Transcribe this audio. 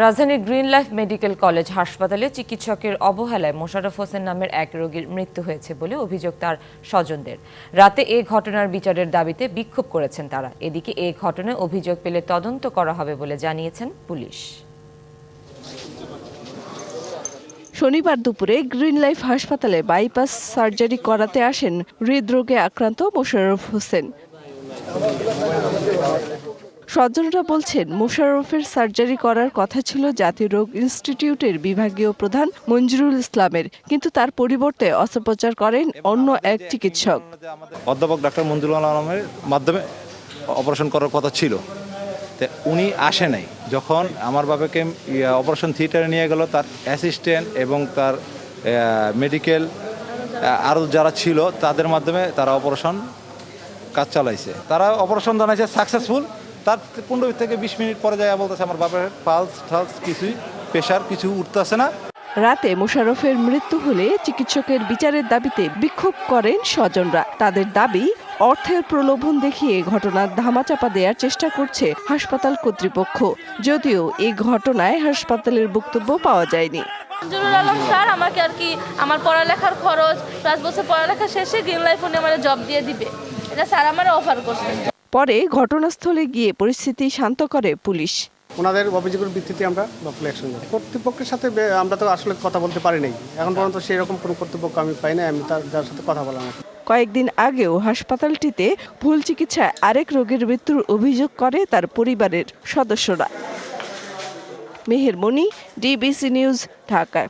রাজধানীর green life medical college হাসপাতালে চিকিৎসকের অবহেলায় মোশাররফ হোসেন নামের এক রোগীর মৃত্যু হয়েছে বলে অভিযোগ তার স্বজনদের। রাতে এ ঘটনার বিচারের দাবিতে বিক্ষোভ করেছেন তারা। এদিকে এ ঘটনায় অভিযোগ পেলে তদন্ত করা হবে বলে জানিয়েছেন পুলিশ। শনিবার দুপুরে গ্রিন লাইফ হাসপাতালে বাইপাস সার্জারি করাতে আসেন হৃদরোগে আক্রান্ত মোশাররফ হোসেন। স্বজনরা বলছেন, মোশাররফের সার্জারি করার কথা ছিল জাতীয় রোগ ইনস্টিটিউটের বিভাগীয় প্রধান মঞ্জুরুল ইসলামের। কিন্তু তার পরিবর্তে অস্ত্রোপচার করেন অন্য এক চিকিৎসক। অধ্যাপক ডাক্তার মঞ্জুর আলমের মাধ্যমে অপারেশন করার কথা ছিল। উনি আসে নাই। যখন আমার বাবাকে অপারেশন থিয়েটারে নিয়ে গেল, তার অ্যাসিস্ট্যান্ট এবং তার মেডিকেল আরও যারা ছিল, তাদের মাধ্যমে তারা অপারেশন কাজ চালাইছে। তারা অপারেশন জানাইছে সাকসেসফুল। তার পনেরো থেকে বিশ মিনিট পরে যায় বলতেছে আমার বাবার পালস টালস কিছুই প্রেশার কিছু উঠতেছে না। রাতে মোশাররফের মৃত্যু হলে চিকিৎসকের বিচারের দাবিতে বিক্ষোভ করেন স্বজনরা। তাদের দাবি অর্থের প্রলোভন দেখিয়ে ঘটনার ধামাচাপা দেওয়ার চেষ্টা করছে হাসপাতাল কর্তৃপক্ষ। যদিও এই ঘটনায় হাসপাতালের বক্তব্য পাওয়া যায়নি। মঞ্জুরুল আলম স্যার আমাকে আর কি আমার পড়ালেখার খরচ পাঁচ বছর পড়ালেখা শেষে গ্রিন লাইফ উনি আমার জব দিয়ে দিবে। এটা স্যার আমার অফার করছে পরে ঘটনাস্থলে গিয়ে পরিস্থিতি শান্ত করে পুলিশ। ওনাদের অভিযোগের ভিত্তিতে আমরা লকফুল অ্যাকশন নিই কর্তৃপক্ষের সাথে আমরা তো আসলে কথা বলতে পারি নাই। এখন পর্যন্ত সেই রকম কোনো কর্তৃপক্ষ আমি পাই না আমি তার যার সাথে কথা বলার মতো কয়েকদিন আগেও হাসপাতালটিতে ভুল চিকিৎসায় আরেক রোগীর মৃত্যুর অভিযোগ করে তার পরিবারের সদস্যরা। Meher Moni DBC news Dhaka.